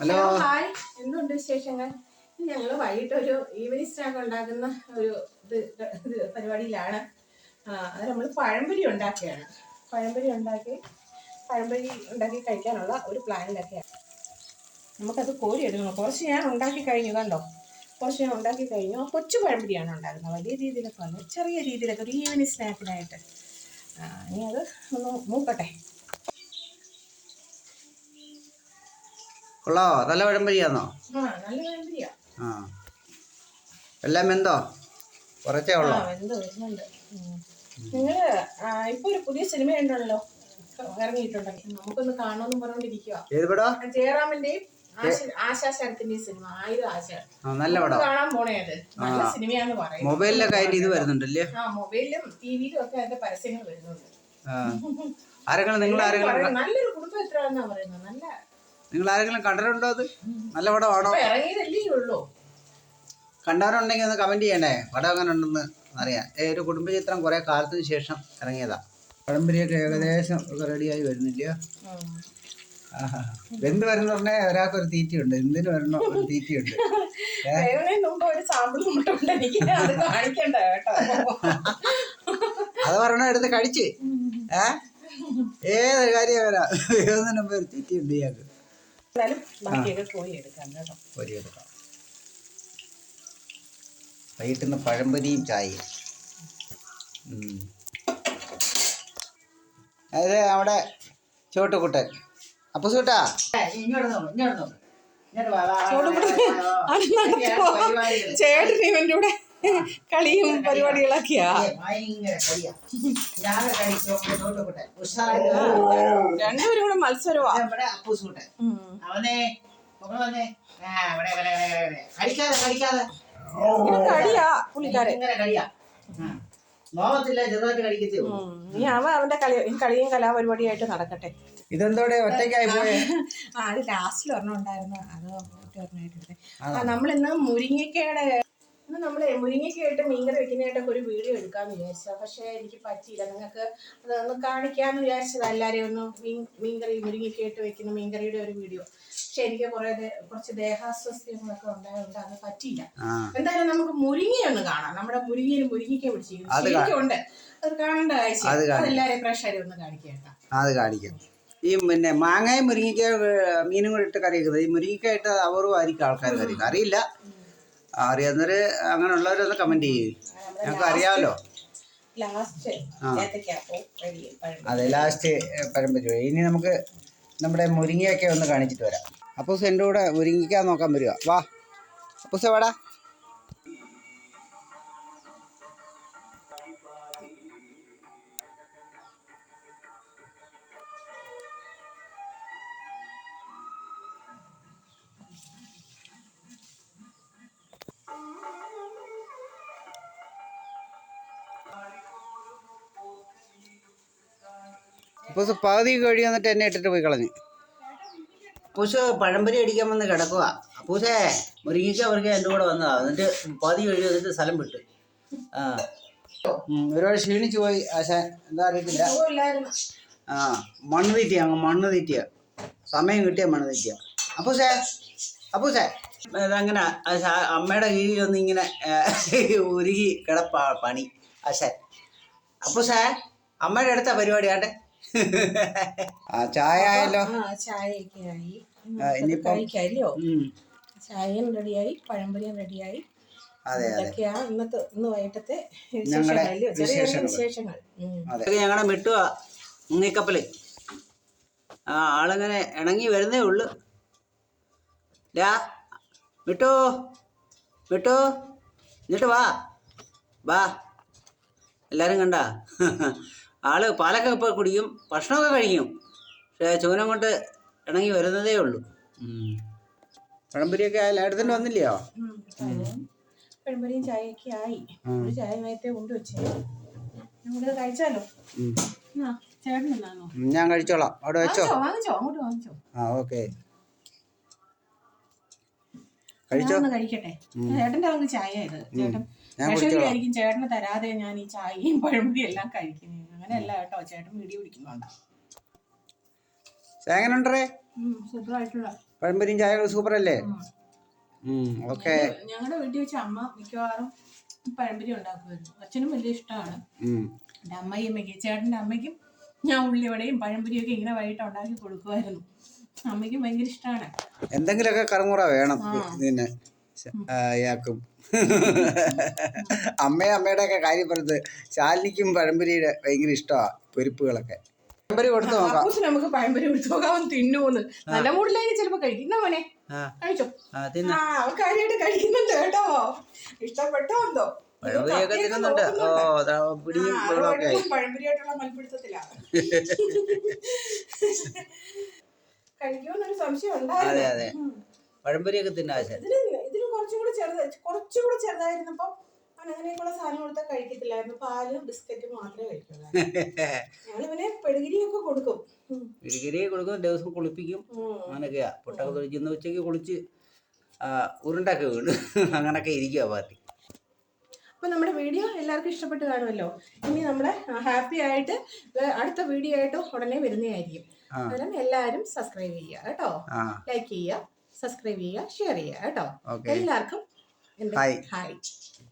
Hello. Hi. എന്തുണ്ട് വിശേഷങ്ങൾ? ഞങ്ങൾ വൈകിട്ട് ഒരു ഈവനിങ് സ്നാക്ക് ഉണ്ടാക്കുന്ന ഒരു ഇത് പരിപാടിയിലാണ്. അത് നമ്മൾ പഴംപൊരി ഉണ്ടാക്കിയാണ്. പഴംപൊരി ഉണ്ടാക്കി പഴംപൊരി ഉണ്ടാക്കി കഴിക്കാനുള്ള ഒരു പ്ലാനിലൊക്കെയാണ് നമുക്കത് കോരി എടുക്കണം. കുറച്ച് ഞാൻ ഉണ്ടാക്കി കഴിഞ്ഞു കണ്ടോ? കുറച്ച് ഞാൻ ഉണ്ടാക്കി കഴിഞ്ഞു. കൊച്ചു പഴംപൊരിയാണ് ഉണ്ടാക്കുന്നത്. വലിയ രീതിയിലൊക്കെ അല്ല ചെറിയ രീതിയിലൊക്കെ ഒരു ഈവനിങ് സ്നാക്കിനായിട്ട് ഇനി അത് ഒന്ന് മൂക്കട്ടെ. കൊള്ളാവോ? നല്ല പഴംപൊരിയാന്നോ? ആ എല്ലാം എന്തോ കുറച്ചേ ഉള്ളോ. നിങ്ങൾ ഇപ്പൊ ഒരു പുതിയ സിനിമ ഉണ്ടല്ലോ ഇറങ്ങിയിട്ടുണ്ടെങ്കിൽ. നമുക്കൊന്ന് കാണണമെന്ന് പറഞ്ഞോണ്ടിരിക്കുക ജയറാമിന്റെയും മൊബൈലിലൊക്കെ ഇത് വരുന്നുണ്ടല്ലേ? മൊബൈലിലും ടിവിയിലും ഒക്കെ അതിന്റെ പരസ്യങ്ങൾ വരുന്നുണ്ട്. ആരെങ്കിലും നിങ്ങൾ ആരെങ്കിലും നല്ലൊരു കുടുംബം എത്രയാണെന്നാ പറയുന്നത്. നല്ല നിങ്ങൾ ആരെങ്കിലും കണ്ടിട്ടുണ്ടോ അത്? നല്ല പടമാണോ കണ്ടവരുണ്ടെങ്കിൽ ഒന്ന് കമന്റ് ചെയ്യണേ പടം അങ്ങനെ ഉണ്ടെന്ന് അറിയാം ഏ ഒരു കുടുംബചിത്രം കുറേ കാലത്തിന് ശേഷം ഇറങ്ങിയതാ. പഴംപരിയൊക്കെ ഏകദേശം റെഡിയായി വരുന്നില്ല. എന്ത് വരുന്ന പറഞ്ഞാൽ ഒരാൾക്ക് ഒരു തീറ്റയുണ്ട് എന്തിന് വരണോ ഒരു തീറ്റയുണ്ട് അത് പറഞ്ഞ എടുത്ത് കഴിച്ച്. ഏ? ഏതൊരു കാര്യം വരാം മുമ്പ് ഒരു തീറ്റയുണ്ട് ഇയാൾക്ക്. എന്നാലും ബാക്കിയൊക്കെ കോരി എടുക്കാം കേട്ടോ. കോരി എടുക്കാം വൈകിട്ടുന്ന് പഴംപൊരിയും ചായയും. അത് അവിടെ ചോട്ടുകുട്ടൻ അപ്പൊ സൂട്ടാ. ചേട്ടൻ ഇവന്റെ കൂടെ കളിയും പരിപാടികളൊക്കെയാ. രണ്ടുപേരും കൂടെ മത്സരമാ അവനെ കളിയാ പുള്ളിക്കാരൻ അവന്റെ കളി കളിയും കലാപരിപാടിയായിട്ട് നടക്കട്ടെ. ഇതെന്തോടെ ഒറ്റയ്ക്കായി പോയെ? ആ അത് ലാസ്റ്റിൽ ഒരെണ്ണം ഉണ്ടായിരുന്നു. അത് നമ്മളിന്ന് മുരിങ്ങക്കയുടെ ഇന്ന് നമ്മളെ മുരിങ്ങക്കയായിട്ട് മീൻകറി വെക്കുന്നതായിട്ടൊക്കെ ഒരു വീഡിയോ എടുക്കാമെന്ന് വിചാരിച്ചാൽ പക്ഷേ എനിക്ക് പറ്റിയില്ല. നിങ്ങൾക്ക് അതൊന്ന് കാണിക്കാമെന്ന് വിചാരിച്ചത് എല്ലാവരെയും ഒന്ന് മീൻ മീൻകറി മുരിങ്ങക്കയായിട്ട് വെക്കുന്ന മീൻകറിയുടെ ഒരു വീഡിയോ. പക്ഷെ എനിക്ക് കുറേ കുറച്ച് ദേഹാസ്വസ്ഥ്യങ്ങളൊക്കെ ഉണ്ടായതുകൊണ്ട് അത് പറ്റിയില്ല. എന്തായാലും നമുക്ക് മുരിങ്ങയൊന്ന് കാണാം. നമ്മുടെ മുരിങ്ങയിൽ മുരിങ്ങയ്ക്ക പിടിച്ചിരിക്കുന്നു അത് ശരിക്കും ഉണ്ട് അത് കാണേണ്ട കാഴ്ച. അതെല്ലാവരെയും പ്രേക്ഷകരെ ഒന്ന് കാണിക്കേട്ടാ അത് കാണിക്കാം. ഈ പിന്നെ മാങ്ങയും മുരിങ്ങയ്ക്ക മീനും കൂടി ഇട്ട് കറി വെക്കുന്നത് ഈ മുരിങ്ങിക്ക ഇട്ട് അപൂർവമായിരിക്കും ആൾക്കാർ കറി അറിയില്ല. അറിയാവുന്നവര് അങ്ങനെയുള്ളവരൊന്ന് കമന്റ് ചെയ്യും. ഞങ്ങൾക്ക് അറിയാമല്ലോ അതെ ലാസ്റ്റ് പരമ്പര ഇനി നമുക്ക് നമ്മുടെ മുരിങ്ങയൊക്കെ ഒന്ന് കാണിച്ചിട്ട് വരാം. അപ്പൂസ് എന്റെ കൂടെ മുരിങ്ങിക്കാൻ നോക്കാൻ വരിക. വാ. അപ്പൂസ വാടാ. അപ്പൂസ് പകുതി കഴി വന്നിട്ട് എന്നെ ഇട്ടിട്ട് പോയി കളഞ്ഞു. പൂസ് പഴംപരി അടിക്കാൻ വന്ന് കിടക്കുക അപ്പൂസേ മുരിങ്ങിക്ക അവർക്ക് എന്റെ കൂടെ വന്നതാ. എന്നിട്ട് പകുതി കഴി വന്നിട്ട് സ്ഥലം വിട്ടു. ആ. ഒരുപാട് ക്ഷീണിച്ചു പോയി ആശാൻ എന്താ അറിയത്തില്ല. ആ മണ്ണ് തീറ്റിയ അങ്ങ് മണ്ണ് തീറ്റിയ. സമയം കിട്ടിയ മണ്ണ് തീറ്റിയ. അപ്പൂസേ അപ്പൂസേ അതങ്ങനെ അമ്മയുടെ കീഴിൽ ഒന്ന് ഇങ്ങനെ ഉരുകി കിടപ്പാ പണി. ആശാൻ സാർ അമ്മയുടെ അടുത്ത പരിപാടി ആട്ടെ ആ ചായ ആയല്ലോ. ആ ചായയൊക്കെ ആയി. ആ, ഇനിയിപ്പം- ചായയും റെഡിയായി പഴംപൊരിയും റെഡിയായി. ഇതൊക്കെയാണ് ഇന്നത്തെ ഇന്ന് വൈകിട്ടത്തെ വിശേഷങ്ങൾ. ഞങ്ങളുടെ മിട്ടുവാ മുങ്ങിക്കപ്പൽ ആ ആളിങ്ങനെ ഇണങ്ങി വരുന്നേ ഉള്ളു. ലാ മിട്ടോ മിട്ടോ എന്നിട്ട് വാ. വാ. എല്ലാവരും കണ്ട? ആൾ പാലൊക്കെ ഇപ്പോൾ കുടിക്കും ഭക്ഷണമൊക്കെ കഴിക്കും. പക്ഷേ ചൂനം കൊണ്ട് ഇണങ്ങി വരുന്നതേ ഉള്ളൂ. പഴംപൊരിയൊക്കെ എല്ലായിടത്തും വന്നില്ലയോ? ഉം. പഴംപൊരിയും ചായയൊക്കെ ആയി. ഒരു ചായ നേരത്തെ കൊണ്ട് വെച്ചേ. നമുക്കത് കഴിച്ചാലോ? ആ ചേട്ടൻ എന്നാണോ ഞാൻ കഴിച്ചോളാം. അവിടെ വെച്ചോ? ആ ഓക്കെ. കഴിച്ചോ? കഴിക്കട്ടെ. ചേട്ടന്റെ അവർക്ക് ചായ ഇത്. ചേട്ടൻ ഞാൻ വിഷമില്ലായിരിക്കും ചേട്ടന് തരാതെ ഞാൻ ഈ ചായയും പഴംപൊരി എല്ലാം കഴിക്കുന്നത് അങ്ങനെയല്ല കേട്ടോ ചേട്ടൻ വീഡിയോ പിടിക്കുന്നുണ്ട്. എങ്ങനെയുണ്ടേ സൂപ്പർ ആയിട്ടുള്ള പഴംപൊരിയും ചായകളും സൂപ്പർ അല്ലേ ഓക്കെ. ഞങ്ങളുടെ വീട്ടിൽ വെച്ച അമ്മ മിക്കവാറും പഴംപൊരി ഉണ്ടാക്കുമായിരുന്നു. അച്ഛനും വലിയ ഇഷ്ടമാണ്. അമ്മയ്യമ്മയ്ക്ക് ചേട്ടന്റെ അമ്മയ്ക്കും ഞാൻ ഉള്ളിവടയും പഴംപൊരിയൊക്കെ ഇങ്ങനെ വൈകിട്ട് ഉണ്ടാക്കി കൊടുക്കുമായിരുന്നു. അമ്മയ്ക്കും ഭയങ്കര ഇഷ്ടമാണ് എന്തെങ്കിലുമൊക്കെ കറമുറ വേണം. ആ, ഇയാൾക്കും. അമ്മയും അമ്മയുടെ ഒക്കെ കാര്യം പറഞ്ഞത് ശാലിനിക്കും പഴംപൊരിയുടെ ഭയങ്കര ഇഷ്ടമാണ് പൊരിപ്പുകളൊക്കെ. പഴംപൊരി കൊടുത്തു നോക്കാം. നമുക്ക് പഴംപൊരി കൊടുത്തു നോക്കാം അവൻ തിന്നൂന്ന് നല്ല മൂടിലേക്ക് ചിലപ്പോ കഴിക്കുന്ന മോനെ കഴിച്ചോ? അവൻ കാര്യമായിട്ട് കഴിക്കുന്നുണ്ട് കേട്ടോ. ഇഷ്ടപ്പെട്ടോ എന്തോ? പഴംപൊരിയൊക്കെ തിന്നുന്നുണ്ട്. ഓ പിടിയും പഴംപൊരിയായിട്ടുള്ള മൽപ്പിടുത്തത്തിലാണ് കഴിക്കുമെന്നൊരു സംശയം അതെ അതെ. പഴംപൊരിയൊക്കെ തിന്നാ ശരി ഇതിന് ഇതിന് കുറച്ചും കൂടി ചെറുത് കുറച്ചും കൂടി ചെറുതായിരുന്നപ്പോ അവൻ അങ്ങനെയൊക്കെയുള്ള സാധനം കൊടുത്താൽ കഴിക്കത്തില്ലായിരുന്നു. പാലും ബിസ്ക്കറ്റും മാത്രമേ ഞങ്ങൾ ഇവനെ പെടുകിരിയൊക്കെ കൊടുക്കും. ഇരിക്കരി കൊടുക്കും ദിവസം കുളിപ്പിക്കും. അങ്ങനെയൊക്കെയാ. പൊട്ടൊക്കെ തൊഴിച്ച് ഉച്ചയ്ക്ക് കുളിച്ച് ആ, ഉരുണ്ടൊക്കെ വീണ്. അങ്ങനൊക്കെ ഇരിക്കുക പാർട്ടി. അപ്പൊ നമ്മുടെ വീഡിയോ എല്ലാവർക്കും ഇഷ്ടപ്പെട്ട് കാണുമല്ലോ. ഇനി നമ്മളെ ഹാപ്പി ആയിട്ട് വേ- അടുത്ത വീഡിയോ ആയിട്ട് ഉടനെ വരുന്നതായിരിക്കും. അന്നേരം എല്ലാവരും സബ്സ്ക്രൈബ് ചെയ്യുക കേട്ടോ. ലൈക്ക് ചെയ്യുക സബ്സ്ക്രൈബ് ചെയ്യുക ഷെയർ ചെയ്യുക കേട്ടോ. എല്ലാവർക്കും ഹായ്. ഹായ്